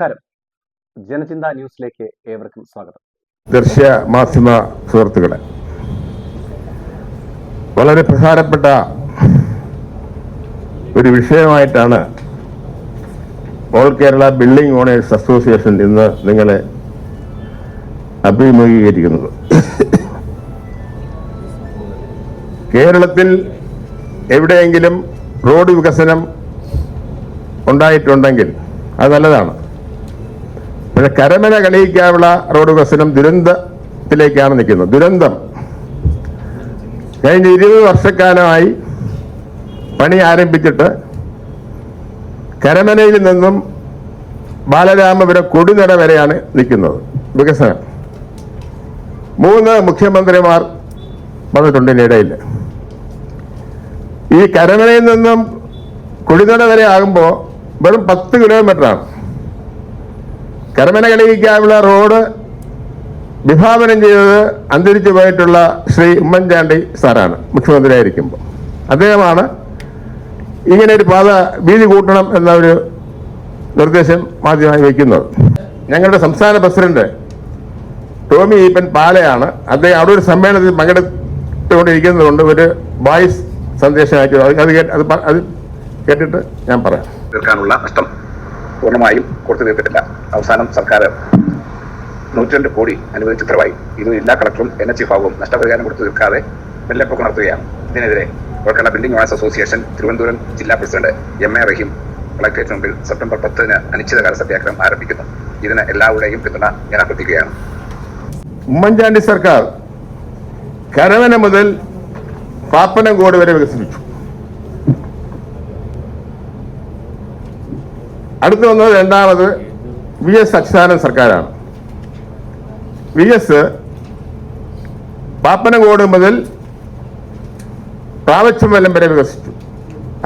നമസ്കാരം. ജനചിന്ത ന്യൂസിലേക്ക് ഏവർക്കും സ്വാഗതം. ദൃശ്യ മാധ്യമ സുഹൃത്തുക്കളെ വളരെ പ്രധാനപ്പെട്ട ഒരു വിഷയമായിട്ടാണ് all Kerala building owners association ഇന്ന് നിങ്ങളെ അഭിമുഖീകരിക്കുന്നത്. കേരളത്തിൽ എവിടെയെങ്കിലും റോഡ് വികസനം ഉണ്ടായിട്ടുണ്ടെങ്കിൽ അത് നല്ലതാണ്. പക്ഷെ കരമന കളിയിക്കാനുള്ള റോഡ് വികസനം ദുരന്തത്തിലേക്കാണ് നിൽക്കുന്നത്. ദുരന്തം. കഴിഞ്ഞ ഇരുപത് വർഷക്കാലമായി പണി ആരംഭിച്ചിട്ട് കരമനയിൽ നിന്നും ബാലരാമപുരം കൊടിനട വരെയാണ് നിൽക്കുന്നത് വികസനം. മൂന്ന് മുഖ്യമന്ത്രിമാർ വന്നിട്ടുണ്ട് ഇതിനിടയിൽ ഈ കരമനയിൽ നിന്നും കൊടിനട വരെ ആകുമ്പോൾ വെറും പത്ത് കിലോമീറ്ററാണ് കളിയിക്കാനുള്ള റോഡ് വിഭാവനം ചെയ്തത് അന്തരിച്ചു പോയിട്ടുള്ള ശ്രീ ഉമ്മൻചാണ്ടി സാറാണ് മുഖ്യമന്ത്രിയായിരിക്കുമ്പോൾ അദ്ദേഹമാണ് ഇങ്ങനെ ഒരു പാത വീതി കൂട്ടണം എന്ന ഒരു നിർദ്ദേശം ആദ്യമായി വയ്ക്കുന്നത്. ഞങ്ങളുടെ സംസ്ഥാന പ്രസിഡന്റ് ടോമി ഈപ്പൻ പാലയാണ്. അദ്ദേഹം അവിടെ ഒരു സമ്മേളനത്തിൽ പങ്കെടുത്തുകൊണ്ടിരിക്കുന്നതുകൊണ്ട് ഒരു വോയിസ് സന്ദേശം അയച്ചു അത് അത് അത് കേട്ടിട്ട് ഞാൻ പറയാം. തീർക്കാനുള്ള നഷ്ടം പൂർണമായും കൊടുത്തു തീർത്തിട്ടില്ല. അവസാനം സർക്കാർ നൂറ്റിരണ്ട് കോടി അനുവദിച്ച ഉത്തരവായി. ഇത് ജില്ലാ കളക്ടറും എൻ എച്ച് വിഭാഗവും നഷ്ടപരിഹാരം കൊടുത്തു തീർക്കാതെ വെള്ളപ്പൊക്കം നടത്തുകയാണ്. ഇതിനെതിരെ Kerala building owners association Thiruvananthapuram ജില്ലാ president M A Raheem collectorate മുമ്പിൽ സെപ്റ്റംബർ പത്തിന് അനിശ്ചിതകാല സത്യാഗ്രഹം ആരംഭിക്കുന്നു. ഇതിന് എല്ലാവരുടെയും പിന്തുണ ഞാൻ അഭ്യർത്ഥിക്കുകയാണ്. ഉമ്മൻചാണ്ടി സർക്കാർ കരവന മുതൽ പാപ്പനംകോട് വരെ വികസിപ്പിച്ചു. അടുത്ത് വന്നത് രണ്ടാമത് വി എസ് അച്യുതാനന്ദ സർക്കാരാണ്. വി എസ് പാപ്പനംകോട് മുതൽ പ്രാവച്ചമ്പലം വരെ വികസിച്ചു.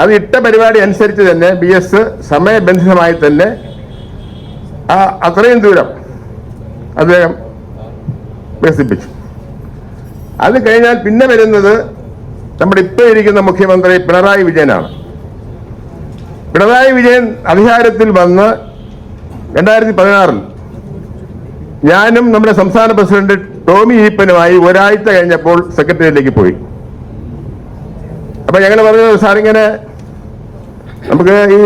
അത് ഇട്ട പരിപാടി അനുസരിച്ച് തന്നെ ബി എസ് സമയബന്ധിതമായി തന്നെ ആ അത്രയും ദൂരം അദ്ദേഹം വികസിപ്പിച്ചു. അത് കഴിഞ്ഞാൽ പിന്നെ വരുന്നത് നമ്മുടെ ഇപ്പോൾ ഇരിക്കുന്ന മുഖ്യമന്ത്രി പിണറായി വിജയനാണ്. പിണറായി വിജയൻ അധികാരത്തിൽ വന്ന് രണ്ടായിരത്തി പതിനാറിൽ ഞാനും നമ്മുടെ സംസ്ഥാന പ്രസിഡന്റ് ടോമി ഈപ്പനുമായി ഒരാഴ്ച കഴിഞ്ഞപ്പോൾ സെക്രട്ടേറിയറ്റിലേക്ക് പോയി. അപ്പൊ ഞങ്ങൾ പറഞ്ഞു സാറിങ്ങനെ നമുക്ക് ഈ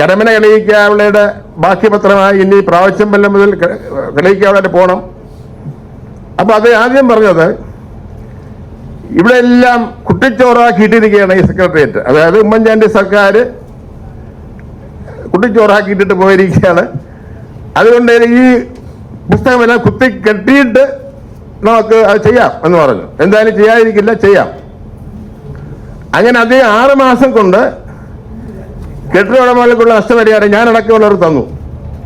കരമന കളിയിക്കാവളയുടെ ബാക്കി പത്രമായി ഇനി പ്രാവശ്യമ്പലം മുതൽ കളിയിക്കാവള പോകണം അപ്പൊ അത് ആദ്യം പറഞ്ഞത് ഇവിടെ എല്ലാം കുട്ടിച്ചോറാക്കിയിട്ടിരിക്കുകയാണ് ഈ സെക്രട്ടേറിയറ്റ്. അതായത് ഉമ്മൻചാണ്ടി സർക്കാർ കുട്ടിച്ചോറാക്കിയിട്ടിട്ട് പോയിരിക്കുകയാണ്. അതുകൊണ്ട് ഈ പുസ്തകമെല്ലാം കുത്തി കെട്ടിയിട്ട് നമുക്ക് അത് ചെയ്യാം എന്ന് പറഞ്ഞു. എന്തായാലും ചെയ്യാതിരിക്കില്ല ചെയ്യാം. അങ്ങനെ അതേ ആറ് മാസം കൊണ്ട് കെട്ടിട ഉടമകൾക്കുള്ള നഷ്ടപരിഹാരം ഞാൻ അടക്കമുള്ളവർ തന്നു.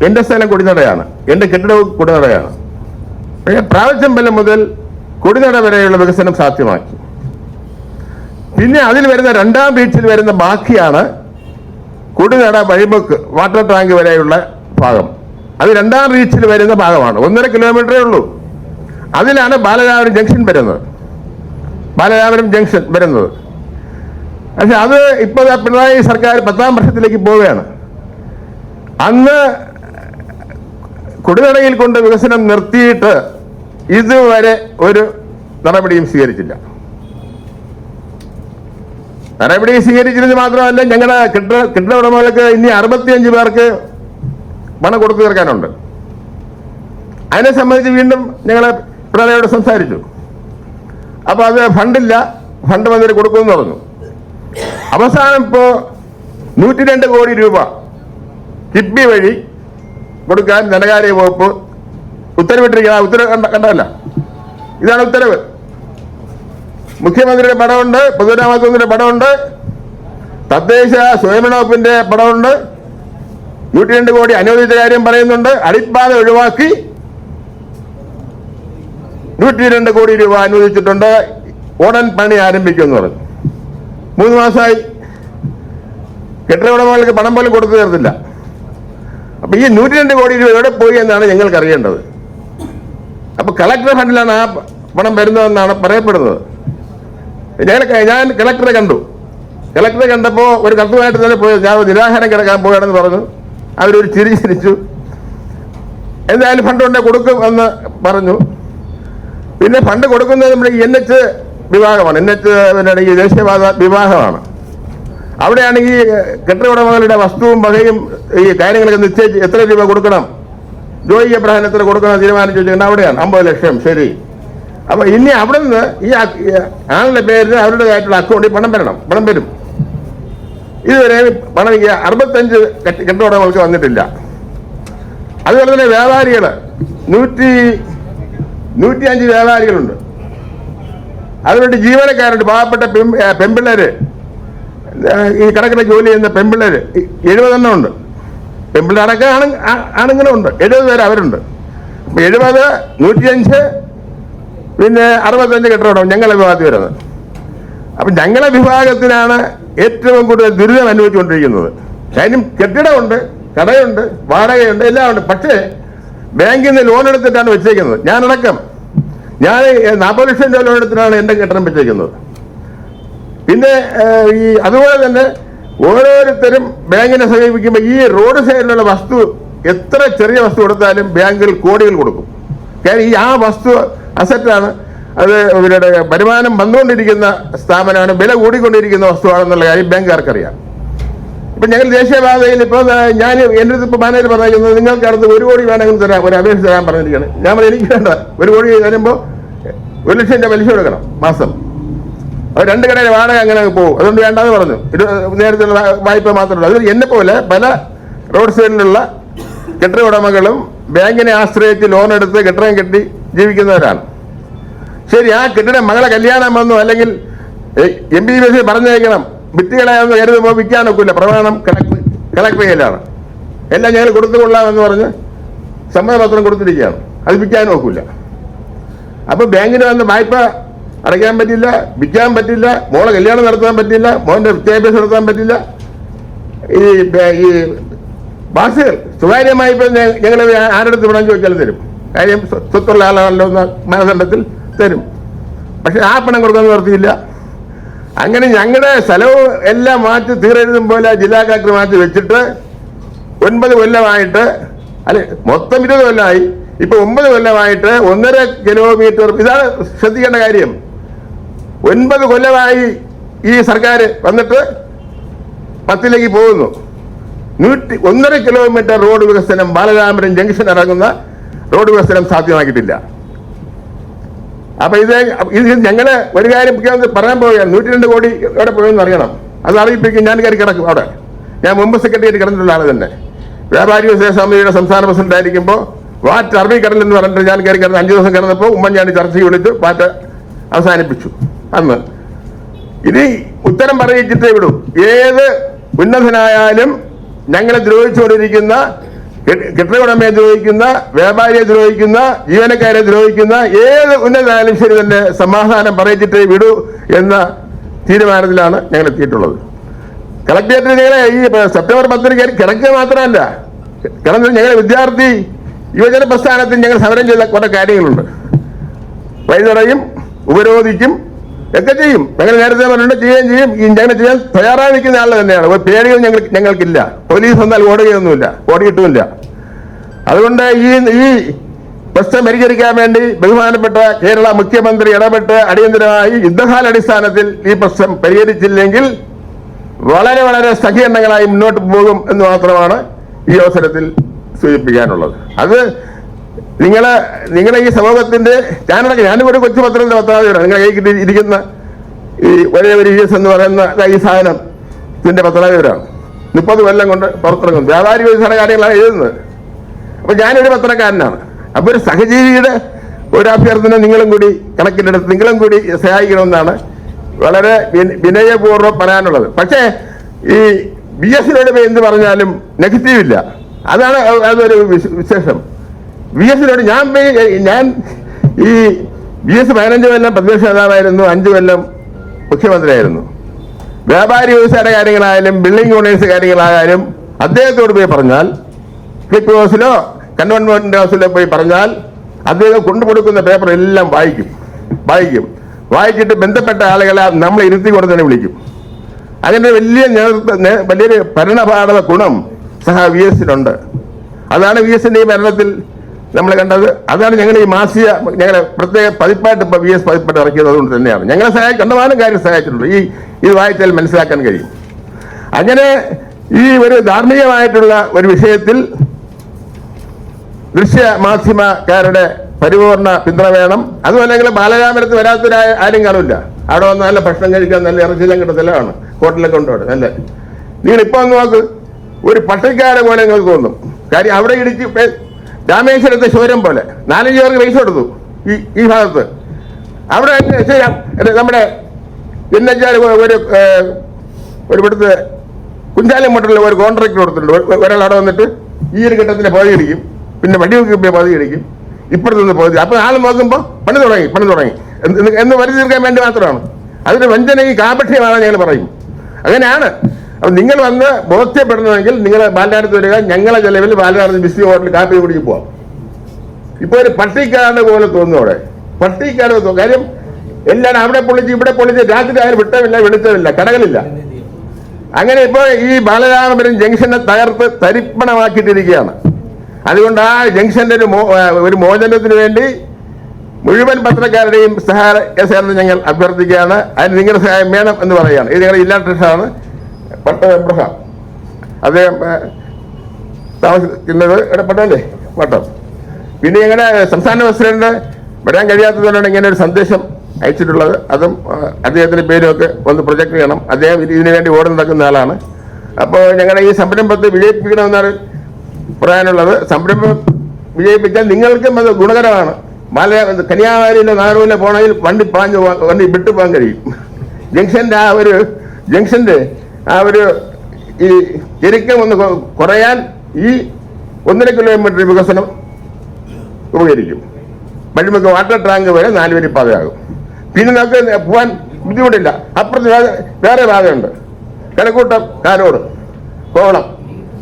എന്റെ സ്ഥലം കുടിനടയാണ്. എന്റെ കെട്ടിടവും പ്രാവശ്യം പ്രാവശ്യമ്പലം മുതൽ കൊടിനട വരെയുള്ള വികസനം സാധ്യമാക്കി. പിന്നെ അതിൽ വരുന്ന രണ്ടാം ബീച്ചിൽ വരുന്ന ബാക്കിയാണ് കൊടിനട വഴിമുക്ക് വാട്ടർ ടാങ്ക് വരെയുള്ള ഭാഗം. അത് രണ്ടാം റീച്ചിൽ വരുന്ന ഭാഗമാണ്. ഒന്നര കിലോമീറ്ററേ ഉള്ളൂ. അതിലാണ് ബാലരാമപുരം ജംഗ്ഷൻ വരുന്നത്. ബാലരാമപുരം ജംഗ്ഷൻ വരുന്നത്. പക്ഷെ അത് ഇപ്പോൾ പിണറായി സർക്കാർ പത്താം വർഷത്തിലേക്ക് പോവുകയാണ്. അന്ന് കുടിനടയിൽ കൊണ്ട് വികസനം നിർത്തിയിട്ട് ഇതുവരെ ഒരു നടപടിയും സ്വീകരിച്ചില്ല. നടപടി സ്വീകരിച്ചിരുന്നത് മാത്രമല്ല ഞങ്ങളുടെ കെട്ടിട കെട്ടിട ഉടമകൾക്ക് ഇനി അറുപത്തിയഞ്ച് പേർക്ക് പണം കൊടുത്തു തീർക്കാനുണ്ട്. അതിനെ സംബന്ധിച്ച് വീണ്ടും ഞങ്ങൾ പിണറായിയോട് സംസാരിച്ചു. അപ്പോൾ അത് ഫണ്ടില്ല ഫണ്ട് മന്ത്രി കൊടുക്കുമെന്ന് പറഞ്ഞു. അവസാനം ഇപ്പോ നൂറ്റി രണ്ട് കോടി രൂപ കിഡ്ബി വഴി കൊടുക്കാൻ ധനകാര്യ വകുപ്പ് ഉത്തരവിട്ടിരിക്കുന്ന ആ ഉത്തരവ് കണ്ട കണ്ടല്ല ഇതാണ് ഉത്തരവ്. മുഖ്യമന്ത്രിയുടെ പടമുണ്ട് പൊതുമരാമത്ത് പടമുണ്ട് തദ്ദേശ സ്വയംഭരണ വകുപ്പിന്റെ പടമുണ്ട്. നൂറ്റി രണ്ട് കോടി അനുവദിച്ച കാര്യം പറയുന്നുണ്ട്. അടിപ്പാത ഒഴിവാക്കി നൂറ്റി രണ്ട് കോടി രൂപ അനുവദിച്ചിട്ടുണ്ട്. ഉടൻ പണി ആരംഭിക്കുമെന്ന് പറഞ്ഞു. മൂന്ന് മാസമായി. കെട്ടിട ഉടമകൾക്ക് പണം പോലും കൊടുത്തു തീർത്തില്ല. അപ്പൊ ഈ നൂറ്റി രണ്ട് കോടി രൂപ എവിടെ പോയി എന്നാണ് ഞങ്ങൾക്ക് അറിയേണ്ടത് അപ്പൊ കളക്ടർ ഫണ്ടിലാണ് ആ പണം വരുന്നതെന്നാണ് പറയപ്പെടുന്നത്. ഞങ്ങൾ ഞാൻ കളക്ടറെ കണ്ടു. കളക്ടറെ കണ്ടപ്പോൾ ഒരു കത്തുമായിട്ട് തന്നെ പോയത് ഞാൻ നിരാഹാരം കിടക്കാൻ പോയാണെന്ന് പറഞ്ഞു. അവരൊരു ചിരി ചിരിച്ചു. എന്തായാലും ഫണ്ട് ഉണ്ടെ കൊടുക്കും എന്ന് പറഞ്ഞു. പിന്നെ ഫണ്ട് കൊടുക്കുന്നത് നമ്മുടെ എൻ എച്ച് വിഭാഗമാണ്. എൻ എച്ച് പിന്നെ ഈ ദേശീയപാത വിഭാഗമാണ്. അവിടെയാണെങ്കിൽ കെട്ടിട ഉടമകളുടെ വസ്തുവും വകയും ഈ കാര്യങ്ങളൊക്കെ നിശ്ചയിച്ച് എത്ര രൂപ കൊടുക്കണം. ജോയി എബ്രഹാൻ എത്ര കൊടുക്കണം തീരുമാനിച്ചു അവിടെയാണ്. അമ്പത് ലക്ഷം. ശരി. അപ്പൊ ഇനി അവിടെ നിന്ന് ഈ ആളുടെ പേരിൽ അവരുടേതായിട്ടുള്ള അക്കൗണ്ടിൽ പണം വരണം. പണം വരും. ഇതുവരെ പണം അറുപത്തഞ്ച് കെട്ടി- വന്നിട്ടില്ല. അതുപോലെ തന്നെ വ്യാപാരികൾ നൂറ്റി നൂറ്റി അഞ്ച് വ്യാപാരികളുണ്ട്. അതുകൊണ്ട് ജീവനക്കാരുണ്ട്. പാവപ്പെട്ട പെം ഏ, പെമ്പിള്ളേര് ഈ കണക്കിന് ജോലി ചെയ്യുന്ന പെമ്പിള്ളേര് ഈ എഴുപതെണ്ണം ഉണ്ട്. പെമ്പിള്ളേരൊക്കെ ആണ് ആണുങ്ങളും ഉണ്ട്. എഴുപത് പേര് അവരുണ്ട്. അപ്പൊ എഴുപത് നൂറ്റിയഞ്ച് പിന്നെ അറുപത്തഞ്ച് കെട്ടിടം ഞങ്ങളെ വിഭാഗത്തിൽ വരുന്നത്. അപ്പൊ ഞങ്ങളെ വിഭാഗത്തിനാണ് ഏറ്റവും കൂടുതൽ ദുരിതം അനുഭവിച്ചുകൊണ്ടിരിക്കുന്നത്. അതിനും കെട്ടിടമുണ്ട് കടയുണ്ട് വാടകയുണ്ട് എല്ലാം ഉണ്ട് പക്ഷേ ബാങ്കിൽ നിന്ന് ലോൺ എടുത്തിട്ടാണ് വെച്ചേക്കുന്നത്. ഞാനടക്കം. ഞാൻ നാൽപ്പത് ലക്ഷം രൂപ ലോൺ എടുത്തിട്ടാണ് എന്റെ കെട്ടിടം വെച്ചേക്കുന്നത്. പിന്നെ ഈ അതുപോലെ തന്നെ ഓരോരുത്തരും ബാങ്കിനെ സമീപിക്കുമ്പോൾ ഈ റോഡ് സൈഡിലുള്ള വസ്തു എത്ര ചെറിയ വസ്തു കൊടുത്താലും ബാങ്കിൽ കോടികൾ കൊടുക്കും. കാര്യം ഈ ആ വസ്തു അസറ്റാണ്. അത് ഇവരുടെ വരുമാനം വന്നുകൊണ്ടിരിക്കുന്ന സ്ഥാപനമാണ് വില കൂടിക്കൊണ്ടിരിക്കുന്ന വസ്തുവാണെന്നുള്ള കാര്യം ബാങ്കുകാർക്കറിയാം. ഇപ്പൊ ഞങ്ങൾ ദേശീയപാതയിൽ ഇപ്പോൾ ഞാൻ എന്റെ അടുത്ത് ഇപ്പോൾ മാനേജർ പറഞ്ഞിരിക്കുന്നത് നിങ്ങൾക്ക് അടുത്ത് ഒരു കോടി വേണമെങ്കിൽ തരാം ഒരു അപേക്ഷ തരാൻ പറഞ്ഞിരിക്കുകയാണ്. ഞാൻ പറഞ്ഞു എനിക്ക് വേണ്ട ഒരു കോടി തരുമ്പോൾ ഒരു ലക്ഷം രൂപ പലിശ കൊടുക്കണം മാസം. അത് രണ്ട് കടയിൽ വാടക അങ്ങനെ അങ്ങ് പോകും. അതുകൊണ്ട് വേണ്ടാന്ന് പറഞ്ഞു. ഇത് നേരത്തെ വായ്പ മാത്രമല്ല അത് എന്നെ പോലെ പല റോഡ് സൈഡിലുള്ള കെട്ടിട ഉടമകളും ബാങ്കിനെ ആശ്രയിച്ച് ലോൺ എടുത്ത് കെട്ടിടം കെട്ടി ജീവിക്കുന്നവരാണ്. ശരി ആ കെട്ടിടം മകളെ കല്യാണം വന്നു അല്ലെങ്കിൽ എം ബി ബി എസ് പറഞ്ഞേക്കണം വിറ്റുകളെന്ന് കരുതുമ്പോൾ വിൽക്കാനൊക്കില്ല പ്രമാണം കളക്ടർ കളക്ടർ കയ്യിലാണ് എല്ലാം ഞങ്ങൾ കൊടുത്തുകൊള്ളാമെന്ന് പറഞ്ഞ് സമ്മതപത്രം കൊടുത്തിരിക്കുകയാണ്. അത് വിൽക്കാൻ ഒക്കില്ല. അപ്പോൾ ബാങ്കിന് വന്ന് വായ്പ അടയ്ക്കാൻ പറ്റില്ല വിൽക്കാൻ പറ്റില്ല മോളെ കല്യാണം നടത്താൻ പറ്റില്ല മോന്റെ വിദ്യാഭ്യാസം നടത്താൻ പറ്റില്ല. ഈ ഈ ബാസുകൾ സ്വകാര്യമായി ഞങ്ങൾ ആരുടെ അടുത്ത് വിടാൻ ചോദിച്ചാലും തരും. കാര്യം സ്വ- സ്വത്തുള്ള ആളാണല്ലോ എന്ന മാനദണ്ഡത്തിൽ തരും. പക്ഷെ ആ പണം കൊടുക്കാൻ നിർത്തിയില്ല അങ്ങനെ ഞങ്ങളുടെ സ്ഥലവും എല്ലാം മാറ്റി തീരെഴുതും പോലെ ജില്ലാ കളക്ടർ മാറ്റി വെച്ചിട്ട് ഒൻപത് കൊല്ലമായിട്ട് അല്ലെ മൊത്തം ഇരുപത് കൊല്ലമായി ഇപ്പൊ ഒമ്പത് കൊല്ലമായിട്ട് ഒന്നര കിലോമീറ്റർ ഇതാണ് ശ്രദ്ധിക്കേണ്ട കാര്യം. ഒൻപത് കൊല്ലമായി ഈ സർക്കാർ വന്നിട്ട് പത്തിലേക്ക് പോകുന്നു. നൂറ്റി ഒന്നര കിലോമീറ്റർ റോഡ് വികസനം ബാലരാമപുരം ജംഗ്ഷൻ ഇറങ്ങുന്ന റോഡ് വികസനം സാധ്യമാക്കിയിട്ടില്ല. അപ്പൊ ഇത് ഇത് ഞങ്ങൾ ഒരു കാര്യം പറയാൻ പോവുകയാണ്. നൂറ്റി രണ്ട് കോടി എവിടെ പോയെന്ന് അറിയണം. അത് അറിയിപ്പിക്കും. ഞാൻ കയറി കിടക്കും അവിടെ. ഞാൻ മുമ്പ് സെക്രട്ടേറിയറ്റ് കിടന്നിട്ടുള്ള ആൾ തന്നെ. വ്യാപാരി വ്യവസായ സമിതിയുടെ സംസ്ഥാന പ്രസിഡന്റ് ആയിരിക്കുമ്പോൾ വാറ്റ് അറബിക്കടൽ എന്ന് പറഞ്ഞിട്ട് ഞാൻ കയറി കിടന്ന് അഞ്ചു ദിവസം കിടന്നപ്പോൾ ഉമ്മൻചാണ്ടി ചർച്ചയ്ക്ക് വിളിച്ച് വാറ്റ് അവസാനിപ്പിച്ചു. അന്ന് ഇനി ഉത്തരം പറയിച്ചിട്ടേ വിടും. ഏത് ഉന്നതനായാലും ഞങ്ങളെ ദ്രോഹിച്ചുകൊണ്ടിരിക്കുന്ന കെട്ടി- കെട്ടിടuടമയെ ദ്രോഹിക്കുന്ന വ്യാപാരിയെ ദ്രോഹിക്കുന്ന ജീവനക്കാരെ ദ്രോഹിക്കുന്ന ഏത് ഉന്നതനായാലും ശരി തന്നെ സമാധാനം പറയിച്ചിട്ട് വിടൂ എന്ന തീരുമാനത്തിലാണ് ഞങ്ങൾ എത്തിയിട്ടുള്ളത്. കളക്ടറേറ്റിൽ ഞങ്ങളെ ഈ സെപ്റ്റംബർ പത്തിന് കിടക്കുക മാത്രമല്ല കിടന്ന് ഞങ്ങൾ വിദ്യാർത്ഥി യുവജന പ്രസ്ഥാനത്തിൽ ഞങ്ങൾ സമരം ചെയ്ത കുറേ കാര്യങ്ങളുണ്ട്. വഴിതടയും ഉപരോധിക്കും ഒക്കെ ചെയ്യും. ഞങ്ങൾ നേരത്തെ പറഞ്ഞിട്ട് ചെയ്യുകയും ചെയ്യും. ഞങ്ങൾ ചെയ്യാൻ തയ്യാറായി നിൽക്കുന്ന ആൾ തന്നെയാണ് പേടികൾ ഞങ്ങൾ ഞങ്ങൾക്കില്ല. പോലീസ് വന്നാൽ ഓടുകയൊന്നുമില്ല. ഓടിയിട്ടുമില്ല അതുകൊണ്ട് ഈ ഈ പ്രശ്നം പരിഹരിക്കാൻ വേണ്ടി ബഹുമാനപ്പെട്ട കേരള മുഖ്യമന്ത്രി ഇടപെട്ട് അടിയന്തരമായി യുദ്ധകാലടിസ്ഥാനത്തിൽ ഈ പ്രശ്നം പരിഹരിച്ചില്ലെങ്കിൽ വളരെ വളരെ സഹീകരണങ്ങളായി മുന്നോട്ട് പോകും എന്ന് മാത്രമാണ് ഈ അവസരത്തിൽ സൂചിപ്പിക്കാനുള്ളത്. അത് നിങ്ങളെ നിങ്ങളുടെ ഈ സമൂഹത്തിന്റെ ഞാനടക്കം ഞാനും ഒരു കൊച്ചു പത്രത്തിന്റെ പത്രാധിപരാണ്. നിങ്ങളെ കൈ ഇരിക്കുന്ന ഈ ഒരേ ഒരു എസ് എന്ന് പറയുന്ന ഈ സാധനം ഇതിന്റെ പത്രാധിപരാണ്. മുപ്പത് കൊല്ലം കൊണ്ട് പുറത്തിറങ്ങുന്നു വ്യാപാരി വ്യവസായ കാര്യങ്ങളാണ് എഴുതുന്നത്. അപ്പൊ ഞാനൊരു പത്രക്കാരനാണ്. അപ്പൊ ഒരു സഹജീവിയുടെ ഒരു അഭ്യർത്ഥന നിങ്ങളും കൂടി കണക്കിലെടുത്ത് നിങ്ങളും കൂടി സഹായിക്കണമെന്നാണ് വളരെ വിനയപൂർവം പറയാനുള്ളത്. പക്ഷേ ഈ ബി എസ് എസിനോട് എന്ത് പറഞ്ഞാലും നെഗറ്റീവ് ഇല്ല. അതാണ് അതൊരു വിശേഷം. ബി എസ് എസിനോട് ഞാൻ ഞാൻ ഈ ബി എസ് പതിനഞ്ച് കൊല്ലം പ്രതിപക്ഷ നേതാവായിരുന്നു അഞ്ച് കൊല്ലം മുഖ്യമന്ത്രിയായിരുന്നു. വ്യാപാരി വ്യവസായ കാര്യങ്ങളായാലും ബിൽഡിംഗ് ഓണേഴ്സ് കാര്യങ്ങളായാലും അദ്ദേഹത്തോട് പോയി പറഞ്ഞാൽ ക്ലിപ്പ് ഹൗസിലോ കൺവെൻമെന്റ് ഹൗസിൽ പോയി പറഞ്ഞാൽ അദ്ദേഹം കൊണ്ടുകൊടുക്കുന്ന പേപ്പർ എല്ലാം വായിക്കും. വായിക്കും. വായിച്ചിട്ട് ബന്ധപ്പെട്ട ആളുകളെ നമ്മൾ ഇരുത്തി കൊണ്ട് തന്നെ വിളിക്കും. അങ്ങനെ വലിയ വലിയൊരു ഭരണപാഠക ഗുണം സഹ വി എസിനുണ്ട് അതാണ് വി എസിന്റെ ഈ ഭരണത്തിൽ നമ്മൾ കണ്ടത്. അതാണ് ഞങ്ങൾ ഈ മാസിക ഞങ്ങളെ പ്രത്യേക പതിപ്പായിട്ട് ഇപ്പോൾ വി എസ് പതിപ്പായിട്ട് ഇറക്കിയത് അതുകൊണ്ട് തന്നെയാണ്. ഞങ്ങളെ സഹായിക്കും കണ്ടമാനം കാര്യം സഹായിച്ചിട്ടുണ്ട്. ഈ ഇത് വായിച്ചാൽ മനസ്സിലാക്കാൻ കഴിയും. അങ്ങനെ ഈ ഒരു ധാർമ്മികമായിട്ടുള്ള ഒരു വിഷയത്തിൽ ദൃശ്യ മാധ്യമക്കാരുടെ പരിപൂർണ പിന്തുണ വേണം. അതുമല്ലെങ്കിൽ ബാലരാമരത്ത് വരാത്തൊരായ ആരും കാണില്ല. അവിടെ വന്ന് നല്ല ഭക്ഷണം കഴിക്കാൻ നല്ല ഇറച്ചിയെല്ലാം കിട്ടത്തില്ലാണ് ഹോട്ടലിൽ കൊണ്ടുപോയി നല്ല നിങ്ങൾ ഇപ്പൊ ഒന്ന് നോക്ക്. ഒരു പട്ടിക്കാരെ പോലെ നിങ്ങൾക്ക് തോന്നും. കാര്യം അവിടെ ഇടിച്ച് രാമേശ്വരത്തെ ശൂരം പോലെ. നാലഞ്ച് പേർക്ക് പൈസ കൊടുത്തു. ഈ ഈ ഭാഗത്ത്. അവിടെ ചെയ്യാം നമ്മുടെ എന്നുവെച്ചാൽ ഒരു ഒരു ഇവിടുത്തെ കുഞ്ചാലം മട്ടുള്ള ഒരു കോൺട്രാക്ട് കൊടുത്തിട്ടുണ്ട്. ഒരാൾ അവിടെ വന്നിട്ട് ഈ ഒരു ഘട്ടത്തിന്റെ പുഴയിരിക്കും പിന്നെ വണ്ടി വെക്കുമ്പോൾ പകുതി ഇടിക്കും. ഇപ്പോഴത്തെ നിന്ന് പകുതി. അപ്പൊ ആൾ നോക്കുമ്പോൾ പണി തുടങ്ങി പണി തുടങ്ങി. എന്ന് വരുത്തി തീർക്കാൻ വേണ്ടി മാത്രമാണ്. അതിന് വഞ്ചനയും കാപക്ഷ്യമാണെന്ന് ഞങ്ങൾ പറയും. അങ്ങനെയാണ്. അപ്പൊ നിങ്ങൾ വന്ന് ബോധ്യപ്പെടണമെങ്കിൽ നിങ്ങൾ ബാലാരത്ത് വരിക ഞങ്ങളെ ചെലവിൽ ബാലാരത്ത് ബിസി ഹോട്ടലിൽ കാപ്പി കുടിക്ക് പോവാം. ഇപ്പൊ ഒരു പട്ടിക്കാട് പോലെ തോന്നുന്നു അവിടെ. പട്ടിക്കാട് തോന്നും കാര്യം എല്ലാം അവിടെ പൊളിച്ച് ഇവിടെ പൊളിച്ച് രാത്രി ആയാലും വിട്ടമില്ല വെളുത്തമില്ല കടകളില്ല. അങ്ങനെ ഇപ്പോൾ ഈ ബാലരാമപുരം ജംഗ്ഷനെ തകർത്ത് തരിപ്പണമാക്കിയിട്ടിരിക്കുകയാണ്. അതുകൊണ്ട് ആ ജംഗ്ഷന്റെ ഒരു ഒരു മോചനത്തിന് വേണ്ടി മുഴുവൻ പത്രക്കാരുടെയും സഹായ സേവനം ഞങ്ങൾ അഭ്യർത്ഥിക്കുകയാണ്. അതിന് നിങ്ങളുടെ സഹായം വേണം എന്ന് പറയുകയാണ്. ഇത് ഞങ്ങളുടെ ജില്ലാ ട്രഷറാണ് പട്ടം എബ്രഹാം അദ്ദേഹം താമസിക്കുന്നത് ഇവിടെ പട്ടമല്ലേ പട്ടം. പിന്നെ ഞങ്ങളുടെ സംസ്ഥാന പ്രസിഡന്റ് വരാൻ കഴിയാത്തതുകൊണ്ടാണ് ഇങ്ങനെ ഒരു സന്ദേശം അയച്ചിട്ടുള്ളത്. അതും അദ്ദേഹത്തിന്റെ അദ്ദേഹത്തിന്റെ പേരും ഒക്കെ ഒന്ന് പ്രൊജക്ട് ചെയ്യണം. അദ്ദേഹം ഇതിനു വേണ്ടി ഓടി നടക്കുന്ന ആളാണ്. അപ്പോൾ ഞങ്ങളുടെ ഈ സംരംഭത്തെ വിജയിപ്പിക്കണമെന്നാണ് പറയാനുള്ളത് സംരംഭം വിജയിപ്പിച്ചാൽ നിങ്ങൾക്കും അത് ഗുണകരമാണ്. മല കന്യാകുമാരിയിലെ നാരൂരിലെ പോണെങ്കിൽ വണ്ടി പാഞ്ഞു വണ്ടി വിട്ടു പോകാൻ കഴിയും. ജംഗ്ഷന്റെ ആ ഒരു ജംഗ്ഷന്റെ ആ ഒരു ഈ ചെരുക്കം ഒന്ന് കുറയാൻ ഈ ഒന്നര കിലോമീറ്റർ വികസനം ഉപകരിക്കും. വഴിമുക്ക് വാട്ടർ ടാങ്ക് വരെ നാലുപേരി പാതയാകും. പിന്നെ നമുക്ക് പോകാൻ ബുദ്ധിമുട്ടില്ല. അപ്പുറത്ത് വേറെ വേറെ പാതയുണ്ട്. കിഴക്കൂട്ടം കാരോട് കോവളം.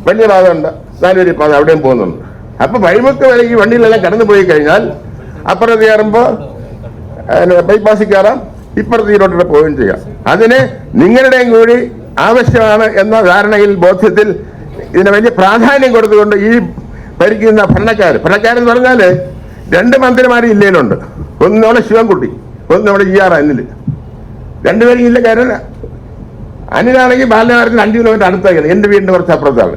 വലിയ പാതയുണ്ട്. നാലുവരി പാത അവിടെയും പോകുന്നുണ്ട്. അപ്പൊ വഴിമുക്ക് വരെ ഈ വണ്ടിയിലെല്ലാം കടന്നു പോയി കഴിഞ്ഞാൽ അപ്പുറത്ത് കയറുമ്പോൾ ബൈപ്പാസിൽ കയറാം. ഇപ്പുറത്ത് ഈ റോഡിൽ പോവുകയും ചെയ്യാം. അതിന് നിങ്ങളുടെയും കൂടി ആവശ്യമാണ് എന്ന ധാരണയിൽ ബോധ്യത്തിൽ ഇതിന് വലിയ പ്രാധാന്യം കൊടുത്തുകൊണ്ട് ഈ ഭരിക്കുന്ന ഭരണക്കാർ ഭരണക്കാരെന്ന് പറഞ്ഞാൽ രണ്ട് മന്ത്രിമാർ ജില്ലയിലുണ്ട് ഒന്ന് നമ്മുടെ ശിവൻകുട്ടി ഒന്ന് നമ്മുടെ ജി ആർ അനിൽ രണ്ടുപേരും ജില്ലക്കാരൻ അനിലാണെങ്കിൽ ബാല്യകാലത്തിന് അഞ്ച് കിലോമീറ്റർ അടുത്തായിരുന്നു. എന്റെ വീടിന്റെ കുറച്ച് അപ്പുറത്താണ്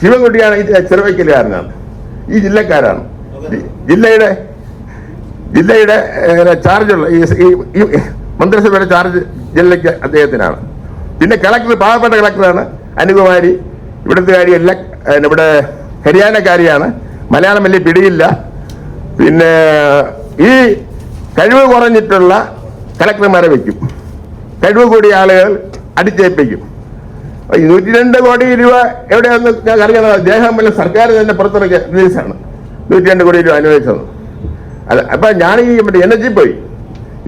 ശിവൻകുട്ടിയാണ് ഈ ചെറുവയ്ക്കലുകാരനാണ് ഈ ജില്ലക്കാരാണ്. ജില്ലയുടെ ജില്ലയുടെ ചാർജുള്ള ഈ മന്ത്രിസഭയുടെ ചാർജ് ജില്ലയ്ക്ക് അദ്ദേഹത്തിനാണ്. പിന്നെ കളക്ടർ പാവപ്പെട്ട കളക്ടറാണ് അനുകുമാരി. ഇവിടുത്തെ കാര്യമല്ല ഏഹ്, ഇവിടെ ഹരിയാനക്കാരിയാണ്. മലയാളം വലിയ പിടിയില്ല. പിന്നെ ഈ കഴിവ് കുറഞ്ഞിട്ടുള്ള കളക്ടർമാരെ വയ്ക്കും. കഴിവ് കൂടിയ ആളുകൾ അടിച്ചേൽപ്പിക്കും. അപ്പൊ ഈ നൂറ്റി രണ്ട് കോടി രൂപ എവിടെയാന്ന് ഞാൻ അറിയാൻ അദ്ദേഹം വല്ല സർക്കാർ തന്നെ പുറത്തിറക്കിയ റിലീസാണ് നൂറ്റി രണ്ട് കോടി രൂപ അനുവദിച്ചത്. അല്ല അപ്പൊ ഞാൻ ഈ മറ്റേ എൻ എച്ച് പോയി.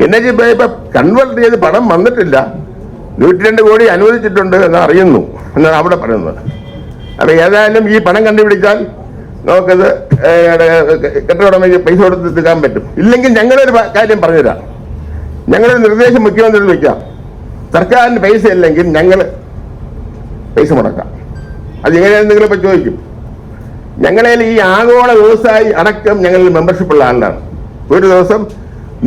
എൻ എച്ച് പോയപ്പോ കൺവേർട്ട് ചെയ്ത് പണം വന്നിട്ടില്ല. നൂറ്റി രണ്ട് കോടി അനുവദിച്ചിട്ടുണ്ട് എന്ന് അറിയുന്നു എന്നാണ് അവിടെ പറയുന്നത്. അപ്പൊ ഏതായാലും ഈ പണം കണ്ടുപിടിച്ചാൽ നമുക്കത് കെട്ടിടമയ്ക്ക് പൈസ കൊടുത്ത് തീർക്കാൻ പറ്റും. ഇല്ലെങ്കിൽ ഞങ്ങളൊരു കാര്യം പറഞ്ഞുതരാം. ഞങ്ങളൊരു നിർദ്ദേശം മുഖ്യമന്ത്രി വയ്ക്കാം സർക്കാരിന് പൈസ ഇല്ലെങ്കിൽ ഞങ്ങൾ പൈസ മുടക്കാം. അത് എങ്ങനെയാണ് നിങ്ങളിപ്പോൾ ചോദിക്കും. ഞങ്ങളെ ഈ ആഗോള വ്യവസായി അടക്കം ഞങ്ങളിൽ മെമ്പർഷിപ്പ് ഉള്ള ആളാണ് ഒരു ദിവസം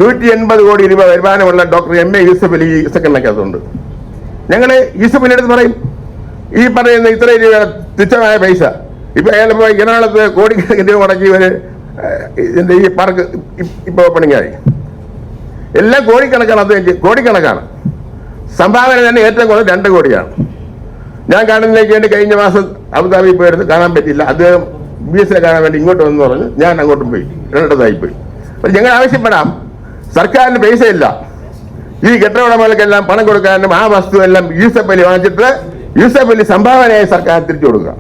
നൂറ്റി എൺപത് കോടി രൂപ വരുമാനമുള്ള doctor M A Yusuf Ali സെക്കൻഡിനകത്തുണ്ട്. ഞങ്ങൾ യൂസഫ് അലിയുടെ അടുത്ത് പറയും ഈ പറയുന്ന ഇത്രയും രൂപ തുച്ഛമായ പൈസ. ഇപ്പൊ അയാൾ ഇപ്പോൾ എറണാകുളത്ത് കോടിക്കണക്കിന് രൂപ മുടക്കി ഇവർ ഇതിന്റെ ഈ പാർക്ക് ഇപ്പൊ ഓപ്പണിംഗ് ആയി എല്ലാം കോടിക്കണക്കാണ് അത് കോടിക്കണക്കാണ്. സംഭാവന തന്നെ ഏറ്റവും കൂടുതൽ രണ്ട് കോടിയാണ്. ഞാൻ കാണുന്നതിലേക്ക് വേണ്ടി കഴിഞ്ഞ മാസം അബുദാബി പോയിരുന്നു. കാണാൻ പറ്റില്ല അദ്ദേഹം ബി എസിനെ കാണാൻ വേണ്ടി ഇങ്ങോട്ട് വന്നു പറഞ്ഞു. ഞാൻ അങ്ങോട്ടും പോയി. രണ്ടിടത്തായി പോയി അപ്പൊ ഞങ്ങൾ ആവശ്യപ്പെടാം. സർക്കാരിന് പൈസ ഇല്ല ഈ കെട്ടിട ഉടമകൾക്കെല്ലാം പണം കൊടുക്കാനും ആ വസ്തു എല്ലാം യൂസഫ് അലി വാങ്ങിച്ചിട്ട് യൂസഫ് അലി സംഭാവനയായി സർക്കാർ തിരിച്ചു കൊടുക്കുക.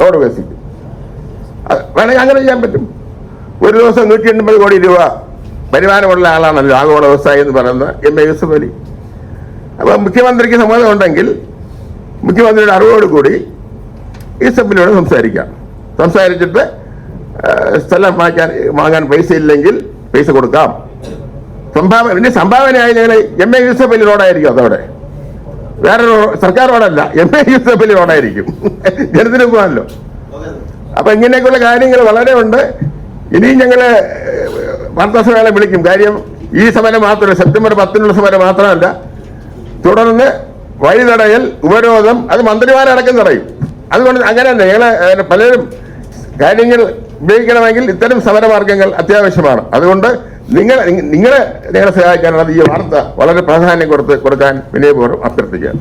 റോഡ് വികസിക്കും വേണമെങ്കിൽ അങ്ങനെ ചെയ്യാൻ പറ്റും. ഒരു ദിവസം നൂറ്റി എൺപത് കോടി രൂപ വരുമാനമുള്ള ആളാണല്ലോ ആഗോള വ്യവസായി എന്ന് പറയുന്ന എം എ യൂസഫ് അലി അപ്പൊ മുഖ്യമന്ത്രിക്ക് സമ്മതം ഉണ്ടെങ്കിൽ മുഖ്യമന്ത്രിയുടെ അറിവോട് കൂടി ഈ സഭയിലൂടെ സംസാരിക്കാം. സംസാരിച്ചിട്ട് സ്ഥലം വാങ്ങിക്കാൻ വാങ്ങാൻ പൈസ ഇല്ലെങ്കിൽ പൈസ കൊടുക്കാം. സംഭാവന പിന്നെ സംഭാവനയായി ഞങ്ങൾ എം എ യൂസഫ് അലി റോഡായിരിക്കും അതവിടെ. വേറെ സർക്കാർ റോഡല്ല എം എ യൂസഫ് അലി റോഡായിരിക്കും. ജനത്തിന് പോകാമല്ലോ അപ്പൊ ഇങ്ങനെയൊക്കെയുള്ള കാര്യങ്ങൾ വളരെ ഉണ്ട്. ഇനിയും ഞങ്ങൾ വാർത്താ സമ്മേളനം വിളിക്കും. കാര്യം ഈ സമരം മാത്രമല്ല സെപ്റ്റംബർ പത്തിനുള്ള സമരം മാത്രമല്ല. തുടർന്ന് വഴിതടയൽ ഉപരോധം അത് മന്ത്രിമാരടക്കം തടയും. അതുകൊണ്ട് അങ്ങനെ ഞങ്ങൾ പലരും കാര്യങ്ങൾ ഉപയോഗിക്കണമെങ്കിൽ ഇത്തരം സമരമാർഗങ്ങൾ അത്യാവശ്യമാണ്. അതുകൊണ്ട് നിങ്ങൾ നിങ്ങളെ നിങ്ങളെ സഹായിക്കാനുള്ളത് ഈ വാർത്ത വളരെ പ്രാധാന്യം കൊടുത്ത് കൊടുക്കാൻ വിനയപൂർവം അഭ്യർത്ഥിക്കുക.